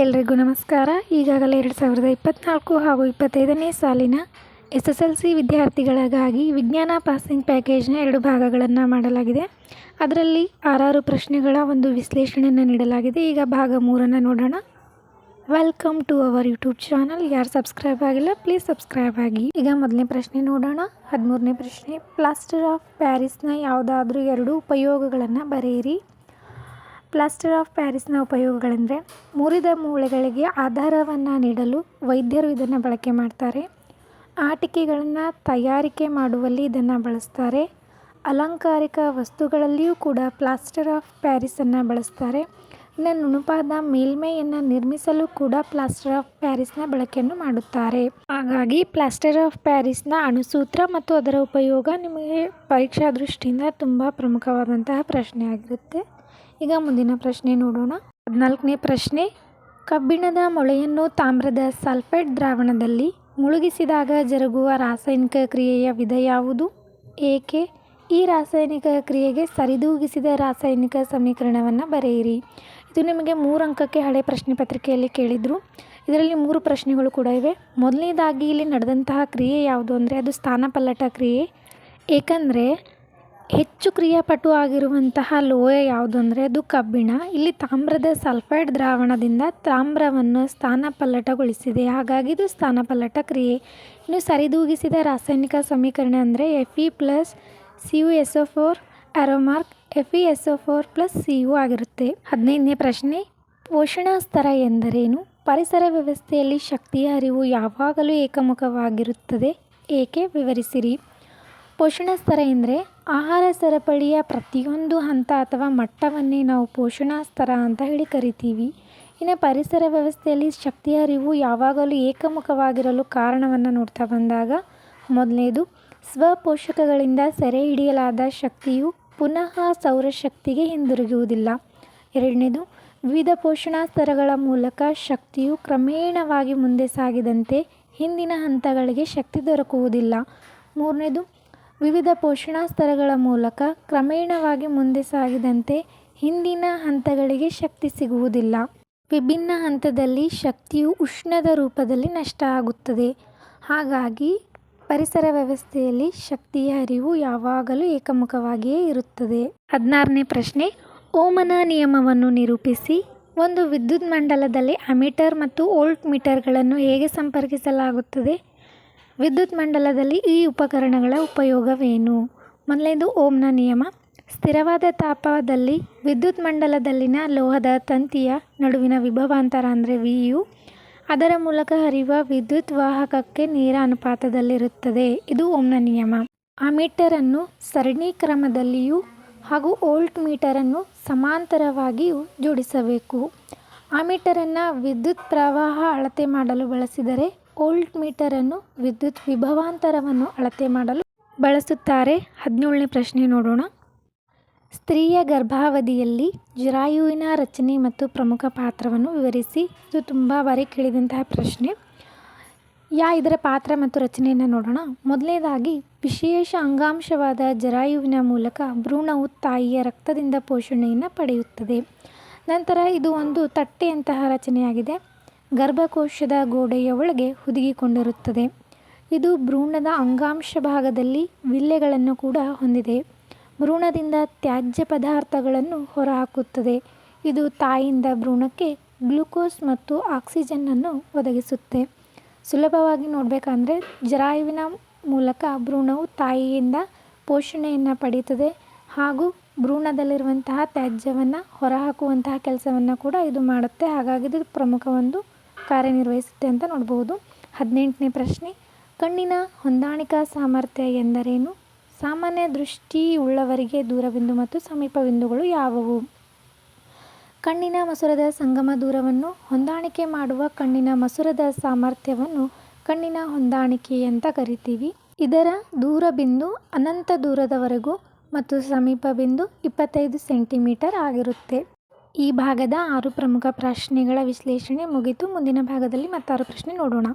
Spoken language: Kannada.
ಎಲ್ರಿಗೂ ನಮಸ್ಕಾರ. ಈಗಾಗಲೇ ಎರಡು ಸಾವಿರದ ಇಪ್ಪತ್ತ್ನಾಲ್ಕು ಹಾಗೂ ಇಪ್ಪತ್ತೈದನೇ ಸಾಲಿನ ಎಸ್ ಎಸ್ ಎಲ್ ಸಿ ವಿದ್ಯಾರ್ಥಿಗಳಿಗಾಗಿ ವಿಜ್ಞಾನ ಪಾಸಿಂಗ್ ಪ್ಯಾಕೇಜ್ನ ಎರಡು ಭಾಗಗಳನ್ನು ಮಾಡಲಾಗಿದೆ. ಅದರಲ್ಲಿ ಆರಾರು ಪ್ರಶ್ನೆಗಳ ಒಂದು ವಿಶ್ಲೇಷಣೆಯನ್ನು ನೀಡಲಾಗಿದೆ. ಈಗ ಭಾಗ ಮೂರನ್ನು ನೋಡೋಣ. Welcome to our YouTube channel. ಯಾರು ಸಬ್ಸ್ಕ್ರೈಬ್ ಆಗಿಲ್ಲ, ಪ್ಲೀಸ್ ಸಬ್ಸ್ಕ್ರೈಬ್ ಆಗಿ. ಈಗ ಮೊದಲನೇ ಪ್ರಶ್ನೆ ನೋಡೋಣ. ಹದಿಮೂರನೇ ಪ್ರಶ್ನೆ, ಪ್ಲಾಸ್ಟರ್ ಆಫ್ ಪ್ಯಾರಿಸ್ನ ಯಾವುದಾದ್ರೂ ಎರಡು ಉಪಯೋಗಗಳನ್ನು ಬರೆಯಿರಿ. ಪ್ಲಾಸ್ಟರ್ ಆಫ್ ಪ್ಯಾರಿಸ್ನ ಉಪಯೋಗಗಳೆಂದರೆ ಮುರಿದ ಮೂಳೆಗಳಿಗೆ ಆಧಾರವನ್ನು ನೀಡಲು ವೈದ್ಯರು ಇದನ್ನು ಬಳಕೆ ಮಾಡ್ತಾರೆ. ಆಟಿಕೆಗಳನ್ನು ತಯಾರಿಕೆ ಮಾಡುವಲ್ಲಿ ಇದನ್ನು ಬಳಸ್ತಾರೆ. ಅಲಂಕಾರಿಕ ವಸ್ತುಗಳಲ್ಲಿಯೂ ಕೂಡ ಪ್ಲಾಸ್ಟರ್ ಆಫ್ ಪ್ಯಾರಿಸನ್ನು ಬಳಸ್ತಾರೆ. ಇನ್ನು ನುಣುಪಾದ ಮೇಲ್ಮೈಯನ್ನು ನಿರ್ಮಿಸಲು ಕೂಡ ಪ್ಲಾಸ್ಟರ್ ಆಫ್ ಪ್ಯಾರಿಸ್ನ ಬಳಕೆಯನ್ನು ಮಾಡುತ್ತಾರೆ. ಹಾಗಾಗಿ ಪ್ಲಾಸ್ಟರ್ ಆಫ್ ಪ್ಯಾರಿಸ್ನ ಅಣುಸೂತ್ರ ಮತ್ತು ಅದರ ಉಪಯೋಗ ನಿಮಗೆ ಪರೀಕ್ಷಾ ದೃಷ್ಟಿಯಿಂದ ತುಂಬ ಪ್ರಮುಖವಾದಂತಹ ಪ್ರಶ್ನೆ ಆಗಿರುತ್ತೆ ಈಗ ಮುಂದಿನ ಪ್ರಶ್ನೆ ನೋಡೋಣ. ಹದಿನಾಲ್ಕನೇ ಪ್ರಶ್ನೆ, ಕಬ್ಬಿಣದ ಮೊಳೆಯನ್ನು ತಾಮ್ರದ ಸಲ್ಫೇಟ್ ದ್ರಾವಣದಲ್ಲಿ ಮುಳುಗಿಸಿದಾಗ ಜರುಗುವ ರಾಸಾಯನಿಕ ಕ್ರಿಯೆಯ ವಿಧ ಯಾವುದು? ಏಕೆ? ಈ ರಾಸಾಯನಿಕ ಕ್ರಿಯೆಗೆ ಸರಿದೂಗಿಸಿದ ರಾಸಾಯನಿಕ ಸಮೀಕರಣವನ್ನು ಬರೆಯಿರಿ. ಇದು ನಿಮಗೆ ಮೂರು ಅಂಕಕ್ಕೆ ಹಳೆ ಪ್ರಶ್ನೆ ಪತ್ರಿಕೆಯಲ್ಲಿ ಕೇಳಿದರು. ಇದರಲ್ಲಿ ಮೂರು ಪ್ರಶ್ನೆಗಳು ಕೂಡ ಇವೆ. ಮೊದಲನೇದಾಗಿ ಇಲ್ಲಿ ನಡೆದಂತಹ ಕ್ರಿಯೆ ಯಾವುದು ಅಂದರೆ ಅದು ಸ್ಥಾನಪಲ್ಲಟ ಕ್ರಿಯೆ. ಏಕೆಂದರೆ ಹೆಚ್ಚು ಕ್ರಿಯಾಪಟು ಆಗಿರುವಂತಹ ಲೋಹ ಯಾವುದು ಅಂದರೆ ಅದು ಕಬ್ಬಿಣ. ಇಲ್ಲಿ ತಾಮ್ರದ ಸಲ್ಫೈಡ್ ದ್ರಾವಣದಿಂದ ತಾಮ್ರವನ್ನು ಸ್ಥಾನಪಲ್ಲಟಗೊಳಿಸಿದೆ. ಹಾಗಾಗಿ ಇದು ಸ್ಥಾನಪಲ್ಲಟ ಕ್ರಿಯೆ. ಇನ್ನು ಸರಿದೂಗಿಸಿದ ರಾಸಾಯನಿಕ ಸಮೀಕರಣ ಅಂದರೆ F E plus C U S O four arrow mark F E S O four plus C U ಆಗಿರುತ್ತೆ. ಹದಿನೈದನೇ ಪ್ರಶ್ನೆ, ಪೋಷಣಾ ಸ್ತರ ಎಂದರೇನು? ಪರಿಸರ ವ್ಯವಸ್ಥೆಯಲ್ಲಿ ಶಕ್ತಿಯ ಹರಿವು ಯಾವಾಗಲೂ ಏಕಮುಖವಾಗಿರುತ್ತದೆ. ಏಕೆ? ವಿವರಿಸಿರಿ. ಪೋಷಣ ಸ್ತರ ಎಂದರೆ ಆಹಾರ ಸರಪಳಿಯ ಪ್ರತಿಯೊಂದು ಹಂತ ಅಥವಾ ಮಟ್ಟವನ್ನೇ ನಾವು ಪೋಷಣಾ ಸ್ತರ ಅಂತ ಹೇಳಿ ಕರಿತೀವಿ. ಇನ್ನು ಪರಿಸರ ವ್ಯವಸ್ಥೆಯಲ್ಲಿ ಶಕ್ತಿಯ ಅರಿವು ಯಾವಾಗಲೂ ಏಕಮುಖವಾಗಿರಲು ಕಾರಣವನ್ನು ನೋಡ್ತಾ ಬಂದಾಗ ಮೊದಲನೇದು, ಸ್ವಪೋಷಕಗಳಿಂದ ಸೆರೆ ಹಿಡಿಯಲಾದ ಶಕ್ತಿಯು ಪುನಃ ಸೌರಶಕ್ತಿಗೆ ಹಿಂದಿರುಗುವುದಿಲ್ಲ. ಎರಡನೇದು, ವಿವಿಧ ಪೋಷಣಾ ಸ್ತರಗಳ ಮೂಲಕ ಶಕ್ತಿಯು ಕ್ರಮೇಣವಾಗಿ ಮುಂದೆ ಸಾಗಿದಂತೆ ಹಿಂದಿನ ಹಂತಗಳಿಗೆ ಶಕ್ತಿ ದೊರಕುವುದಿಲ್ಲ. ಮೂರನೇದು ವಿವಿಧ ಪೋಷಣಾ ಸ್ತರಗಳ ಮೂಲಕ ಕ್ರಮೇಣವಾಗಿ ಮುಂದೆ ಸಾಗಿದಂತೆ ಹಿಂದಿನ ಹಂತಗಳಿಗೆ ಶಕ್ತಿ ಸಿಗುವುದಿಲ್ಲ. ವಿಭಿನ್ನ ಹಂತದಲ್ಲಿ ಶಕ್ತಿಯು ಉಷ್ಣದ ರೂಪದಲ್ಲಿ ನಷ್ಟ ಆಗುತ್ತದೆ. ಹಾಗಾಗಿ ಪರಿಸರ ವ್ಯವಸ್ಥೆಯಲ್ಲಿ ಶಕ್ತಿಯ ಹರಿವು ಯಾವಾಗಲೂ ಏಕಮುಖವಾಗಿಯೇ ಇರುತ್ತದೆ. ಹದಿನಾರನೇ ಪ್ರಶ್ನೆ, ಓಮನ ನಿಯಮವನ್ನು ನಿರೂಪಿಸಿ. ಒಂದು ವಿದ್ಯುತ್ ಮಂಡಲದಲ್ಲಿ ಅಮೀಟರ್ ಮತ್ತು ಓಲ್ಟ್ ಮೀಟರ್ಗಳನ್ನು ಹೇಗೆ ಸಂಪರ್ಕಿಸಲಾಗುತ್ತದೆ? ವಿದ್ಯುತ್ ಮಂಡಲದಲ್ಲಿ ಈ ಉಪಕರಣಗಳ ಉಪಯೋಗವೇನು? ಮೊದಲನೇದು ಓಮ್ನ ನಿಯಮ. ಸ್ಥಿರವಾದ ತಾಪದಲ್ಲಿ ವಿದ್ಯುತ್ ಮಂಡಲದಲ್ಲಿನ ಲೋಹದ ತಂತಿಯ ನಡುವಿನ ವಿಭವಾಂತರ ಅಂದರೆ ವಿ ಯು ಅದರ ಮೂಲಕ ಹರಿಯುವ ವಿದ್ಯುತ್ ವಾಹಕಕ್ಕೆ ನೇರ ಅನುಪಾತದಲ್ಲಿರುತ್ತದೆ. ಇದು ಓಮ್ನ ನಿಯಮ. ಆ ಮೀಟರನ್ನು ಸರಣಿ ಕ್ರಮದಲ್ಲಿಯೂ ಹಾಗೂ ಓಲ್ಟ್ ಮೀಟರನ್ನು ಸಮಾಂತರವಾಗಿಯೂ ಜೋಡಿಸಬೇಕು. ಆ ಮೀಟರನ್ನು ವಿದ್ಯುತ್ ಪ್ರವಾಹ ಅಳತೆ ಮಾಡಲು ಬಳಸಿದರೆ ವೋಲ್ಟ್ ಮೀಟರನ್ನು ವಿದ್ಯುತ್ ವಿಭವಾಂತರವನ್ನು ಅಳತೆ ಮಾಡಲು ಬಳಸುತ್ತಾರೆ. ಹದಿನೇಳನೇ ಪ್ರಶ್ನೆ ನೋಡೋಣ. ಸ್ತ್ರೀಯ ಗರ್ಭಾವಧಿಯಲ್ಲಿ ಜರಾಯುವಿನ ರಚನೆ ಮತ್ತು ಪ್ರಮುಖ ಪಾತ್ರವನ್ನು ವಿವರಿಸಿ. ಇದು ತುಂಬ ಬಾರಿ ಕೇಳಿದಂತಹ ಪ್ರಶ್ನೆ. ಯಾ, ಇದರ ಪಾತ್ರ ಮತ್ತು ರಚನೆಯನ್ನು ನೋಡೋಣ. ಮೊದಲನೇದಾಗಿ, ವಿಶೇಷ ಅಂಗಾಂಶವಾದ ಜರಾಯುವಿನ ಮೂಲಕ ಭ್ರೂಣವು ತಾಯಿಯ ರಕ್ತದಿಂದ ಪೋಷಣೆಯನ್ನು ಪಡೆಯುತ್ತದೆ. ನಂತರ ಇದು ಒಂದು ತಟ್ಟೆಯಂತಹ ರಚನೆಯಾಗಿದೆ. ಗರ್ಭಕೋಶದ ಗೋಡೆಯ ಒಳಗೆ ಹುದುಗಿಕೊಂಡಿರುತ್ತದೆ. ಇದು ಭ್ರೂಣದ ಅಂಗಾಂಶ ಭಾಗದಲ್ಲಿ ವಿಲ್ಲೆಗಳನ್ನು ಕೂಡ ಹೊಂದಿದೆ. ಭ್ರೂಣದಿಂದ ತ್ಯಾಜ್ಯ ಪದಾರ್ಥಗಳನ್ನು ಹೊರಹಾಕುತ್ತದೆ. ಇದು ತಾಯಿಯಿಂದ ಭ್ರೂಣಕ್ಕೆ ಗ್ಲೂಕೋಸ್ ಮತ್ತು ಆಕ್ಸಿಜನ್ನನ್ನು ಒದಗಿಸುತ್ತೆ. ಸುಲಭವಾಗಿ ನೋಡಬೇಕಂದ್ರೆ ಜರಾಯುವಿನ ಮೂಲಕ ಭ್ರೂಣವು ತಾಯಿಯಿಂದ ಪೋಷಣೆಯನ್ನು ಪಡೆಯುತ್ತದೆ ಹಾಗೂ ಭ್ರೂಣದಲ್ಲಿರುವಂತಹ ತ್ಯಾಜ್ಯವನ್ನು ಹೊರಹಾಕುವಂತಹ ಕೆಲಸವನ್ನು ಕೂಡ ಇದು ಮಾಡುತ್ತೆ. ಹಾಗಾಗಿ ಇದು ಪ್ರಮುಖ ಒಂದು ಕಾರ್ಯನಿರ್ವಹಿಸುತ್ತೆ ಅಂತ ನೋಡ್ಬೋದು. ಹದಿನೆಂಟನೇ ಪ್ರಶ್ನೆ, ಕಣ್ಣಿನ ಹೊಂದಾಣಿಕಾ ಸಾಮರ್ಥ್ಯ ಎಂದರೇನು? ಸಾಮಾನ್ಯ ದೃಷ್ಟಿ ಉಳ್ಳವರಿಗೆ ದೂರಬಿಂದು ಮತ್ತು ಸಮೀಪ ಬಿಂದುಗಳು ಯಾವುವು? ಕಣ್ಣಿನ ಮಸುರದ ಸಂಗಮ ದೂರವನ್ನು ಹೊಂದಾಣಿಕೆ ಮಾಡುವ ಕಣ್ಣಿನ ಮಸುರದ ಸಾಮರ್ಥ್ಯವನ್ನು ಕಣ್ಣಿನ ಹೊಂದಾಣಿಕೆ ಅಂತ ಕರಿತೀವಿ. ಇದರ ದೂರ ಬಿಂದು ಅನಂತ ದೂರದವರೆಗೂ ಮತ್ತು ಸಮೀಪ ಬಿಂದು ಇಪ್ಪತ್ತೈದು ಸೆಂಟಿಮೀಟರ್ ಆಗಿರುತ್ತೆ. ಈ ಭಾಗದ ಆರು ಪ್ರಮುಖ ಪ್ರಶ್ನೆಗಳ ವಿಶ್ಲೇಷಣೆ ಮುಗಿತು. ಮುಂದಿನ ಭಾಗದಲ್ಲಿ ಮತ್ತಾರು ಪ್ರಶ್ನೆ ನೋಡೋಣ.